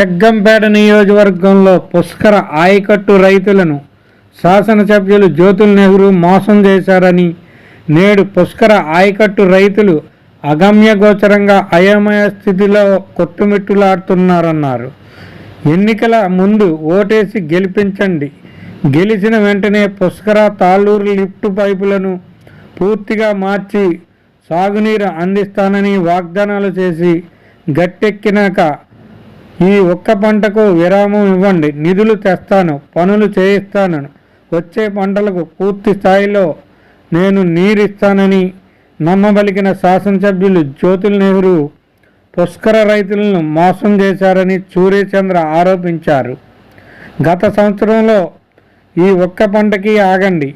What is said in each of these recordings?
జగ్గంపేట నియోజకవర్గంలో పుష్కర ఆయకట్టు రైతులను శాసనసభ్యులు జ్యోతుల్ నెహ్రూ మోసం చేశారని నేడు పుష్కర ఆయకట్టు రైతులు అగమ్యగోచరంగా అయోమయ స్థితిలో కొట్టుమిట్టులాడుతున్నారన్నారు. ఎన్నికల ముందు ఓటేసి గెలిపించండి. గెలిచిన వెంటనే పుష్కర తాళ్ళూరు లిఫ్ట్ పైపులను పూర్తిగా మార్చి సాగునీరు అందిస్తానని వాగ్దానాలు చేసి గట్టెక్కినాక ఈ ఒక్క పంటకు విరామం ఇవ్వండి. నిధులు తెస్తాను. పనులు చేయిస్తాను వచ్చే పంటలకు పూర్తి స్థాయిలో నేను నీరిస్తానని నమ్మబలికిన శాసనసభ్యులు జ్యోతుల్ నెహ్రూ పుష్కర రైతులను మోసం చేశారని సూర్యచంద్ర ఆరోపించారు. గత సంవత్సరంలో ఈ ఒక్క పంటకి ఆగండి.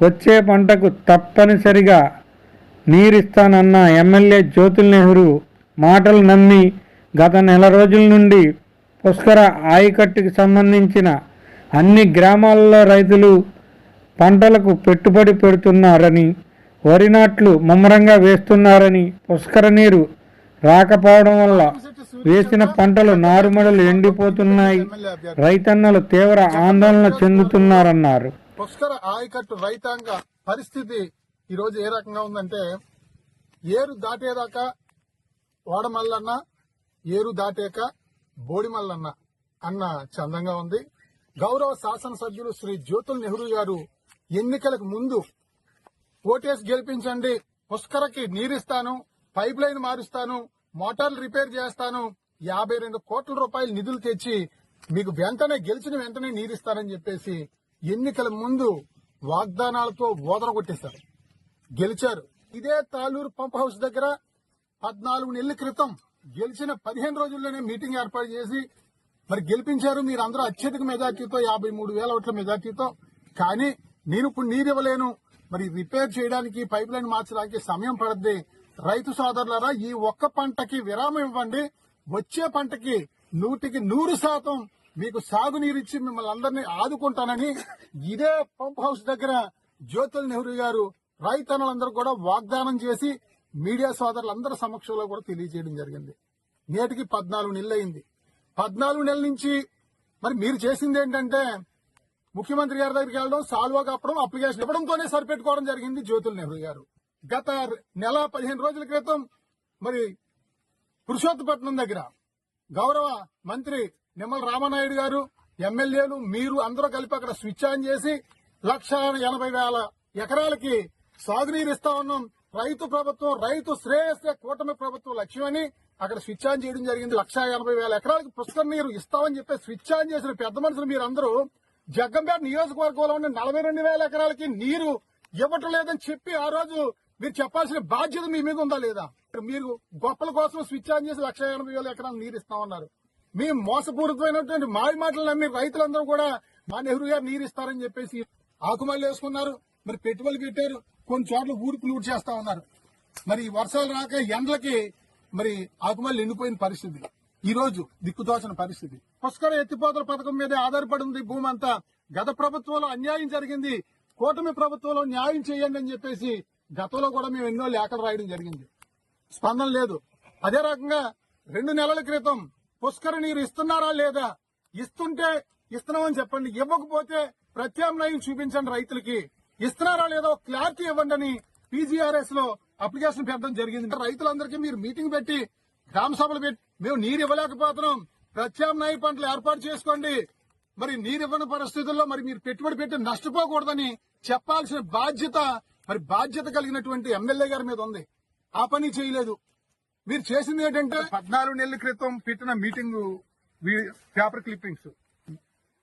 వచ్చే పంటకు తప్పనిసరిగా నీరిస్తానన్న ఎమ్మెల్యే జ్యోతుల్ నెహ్రూ మాటలు నమ్మి గత నెల రోజుల నుండి పుష్కర ఆయకట్టుకి సంబంధించిన అన్ని గ్రామాల్లో రైతులు పంటలకు పెట్టుబడి పెడుతున్నారని వరి నాట్లు ముమ్మరంగా వేస్తున్నారని పుష్కర నీరు రాకపోవడం వల్ల వేసిన పంటలు నారుమడులు ఎండిపోతున్నాయి. రైతన్నలు తీవ్ర ఆందోళన చెందుతున్నారన్నారు. పుష్కర ఆయకట్టు రైతాంగ పరిస్థితి ఈరోజు ఏ రకంగా ఉందంటే ఏరు దాటేదాకా ఓడమల్లన్న ఏరు దాటాక బోడిమల్లన్న అన్న చందంగా ఉంది. గౌరవ శాసనసభ్యులు శ్రీ జ్యోతుల్ నెహ్రూ గారు ఎన్నికలకు ముందు ఓటేసి గెలిపించండి పుష్కరకి నీరిస్తాను పైప్ లైన్ మారుస్తాను మోటార్లు రిపేర్ చేస్తాను యాభై రెండు కోట్ల రూపాయలు నిధులు తెచ్చి మీకు వెంటనే గెలిచిన వెంటనే నీరిస్తానని చెప్పేసి ఎన్నికల ముందు వాగ్దానాలతో ఓదర కొట్టేశారు గెలిచారు. ఇదే తాలూరు పంప్ హౌస్ దగ్గర పద్నాలుగు నెలల క్రితం గెలిచిన పదిహేను రోజుల్లోనే మీటింగ్ ఏర్పాటు చేసి మరి గెలిపించారు మీరు అందరూ అత్యధిక మెజార్టీతో యాభై మూడు వేల ఓట్ల మెజార్టీతో. కానీ నేను ఇప్పుడు నీరు ఇవ్వలేను. మరి రిపేర్ చేయడానికి పైప్ లైన్ మార్చడానికి సమయం పడద్ది. రైతు సోదరులరా ఈ ఒక్క పంటకి విరామం ఇవ్వండి. వచ్చే పంటకి నూటికి నూరు శాతం మీకు సాగునీరు ఇచ్చి మిమ్మల్ని అందరినీ ఆదుకుంటానని ఇదే పంప్ హౌస్ దగ్గర జ్యోతుల్ నెహ్రూ గారు రైతన్నులందరూ కూడా వాగ్దానం చేసి మీడియా సోదరులందరి సమక్షంలో కూడా తెలియజేయడం జరిగింది. నేటికి పద్నాలుగు నెలలు అయింది పద్నాలుగు నెలల నుంచి మరి మీరు చేసింది ఏంటంటే ముఖ్యమంత్రి గారి దగ్గరికి వెళ్ళడం సాల్వా కప్పడం అప్లికేషన్ ఇవ్వడంతోనే సరిపెట్టుకోవడం జరిగింది జ్యోతుల నెహ్రూ గారు. గత నెల పదిహేను రోజుల క్రితం మరి పురుషోత్తపట్నం దగ్గర గౌరవ మంత్రి నిమ్మల రామనాయుడు గారు ఎమ్మెల్యేలు మీరు అందరూ కలిపి అక్కడ స్విచ్ ఆన్ చేసి లక్ష ఎనభై వేల ఎకరాలకి సాగునీరు ఇస్తా ఉన్నాం. రైతు ప్రభుత్వం రైతు శ్రేయస్సే కూటమి ప్రభుత్వం లక్ష్యమని అక్కడ స్విచ్ ఆన్ చేయడం జరిగింది. లక్ష ఎనభై వేల ఎకరాలకి పుష్కర నీరు ఇస్తామని చెప్పి స్విచ్ ఆన్ చేసిన పెద్ద మనుషులు మీరందరూ జగ్గంపేట నియోజకవర్గంలో ఉన్న నలభై రెండు వేల ఎకరాలకి నీరు ఇవ్వటం లేదని చెప్పి ఆ రోజు మీరు చెప్పాల్సిన బాధ్యత మీ మీద ఉందా లేదా? మీరు గొప్పల కోసం స్విచ్ ఆన్ చేసి లక్ష ఎనభై వేల ఎకరాలు నీరు ఇస్తామన్నారు. మీ మోసపూరితమైనటువంటి మావి మాటలు నమ్మి రైతులందరూ కూడా మా నెహ్రూ గారు నీరు ఇస్తారని చెప్పేసి ఆకుమాలు వేసుకున్నారు. మరి పెట్టుబడులు పెట్టారు. కొన్ని చోట్ల ఊరుకులు ఊడి చేస్తా ఉన్నారు. మరి వర్షాలు రాక ఎండలకి మరి ఆకుమల్లి ఎండిపోయిన పరిస్థితి. ఈ రోజు దిక్కుదోచిన పరిస్థితి. పుష్కర ఎత్తిపోతల పథకం మీదే ఆధారపడి ఉంది భూమి అంతా. గత ప్రభుత్వంలో అన్యాయం జరిగింది. కూటమి ప్రభుత్వంలో న్యాయం చేయండి అని చెప్పేసి గతంలో కూడా మేము ఎన్నో లేఖలు రాయడం జరిగింది. స్పందన లేదు. అదే రకంగా రెండు నెలల క్రితం పుష్కర నీరు ఇస్తున్నారా లేదా? ఇస్తుంటే ఇస్తున్నామని చెప్పండి. ఇవ్వకపోతే ప్రత్యామ్నాయం చూపించండి రైతులకి. ఇస్తున్నారా లేదో క్లారిటీ ఇవ్వండి అని పీజీఆర్ఎస్లో అప్లికేషన్ పెట్టడం జరిగింది. రైతులందరికీ మీరు మీటింగ్ పెట్టి గ్రామ సభలు పెట్టి మేము నీరు ఇవ్వలేకపోతున్నాం. ప్రత్యామ్నాయ పంటలు ఏర్పాటు చేసుకోండి. మరి నీరు ఇవ్వని పరిస్థితుల్లో మరి మీరు పెట్టుబడి పెట్టి నష్టపోకూడదని చెప్పాల్సిన బాధ్యత మరి బాధ్యత కలిగినటువంటి ఎమ్మెల్యే గారి మీద ఉంది. ఆ పని చేయలేదు. మీరు చేసింది ఏంటంటే పద్నాలుగు నెలల క్రితం పెట్టిన మీటింగ్ పేపర్ క్లిప్పింగ్స్.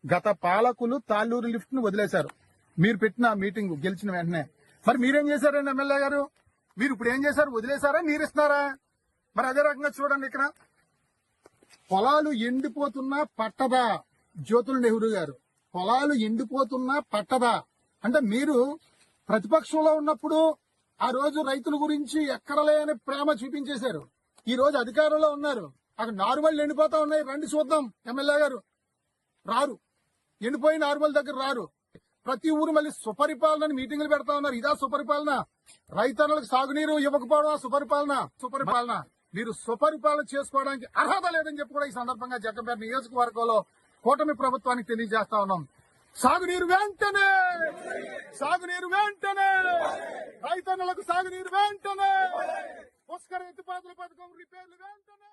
గత పాలకులు తాళ్ళూరు లిఫ్ట్ను వదిలేశారు. మీరు పెట్టిన మీటింగ్ గెలిచిన వెంటనే. మరి మీరేం చేశారండి ఎమ్మెల్యే గారు? మీరు ఇప్పుడు ఏం చేశారు? వదిలేశారా? నీరిస్తున్నారా మరి అదే రకంగా చూడండి ఇక్కడ. పొలాలు ఎండిపోతున్నా పట్టదా? జ్యోతుల నెహ్రూ గారు పొలాలు ఎండిపోతున్నా పట్టదా? అంటే మీరు ప్రతిపక్షంలో ఉన్నప్పుడు ఆ రోజు రైతుల గురించి ఎక్కడలేని ప్రేమ చూపించేశారు. ఈ రోజు అధికారంలో ఉన్నారు. అక్కడ నార్మల్ ఎండిపోతా ఉన్నాయి. రండి చూద్దాం ఎమ్మెల్యే గారు. రారు. ఎండిపోయిన నార్మల్ దగ్గర రారు. ప్రతి ఊరు మళ్ళీ సుపరిపాలన మీటింగులు పెడతా ఉన్నారు. ఇదా సుపరిపాలన? రైతన్నులకు సాగునీరు ఇవ్వకపోవడం సుపరిపాలన? సుపరిపాలన. మీరు సుపరిపాలన చేసుకోవడానికి అర్హత లేదని చెప్పి కూడా ఈ సందర్భంగా జగ్గంపేట నియోజకవర్గంలో కూటమి ప్రభుత్వానికి తెలియజేస్తా ఉన్నాం. సాగునీరు వెంటనే! సాగునీరు వెంటనే! రైతన్నులకు సాగునీరు వెంటనే! పుష్కర ఎత్తిపాతుల పథకం రిపేర్లు వెంటనే!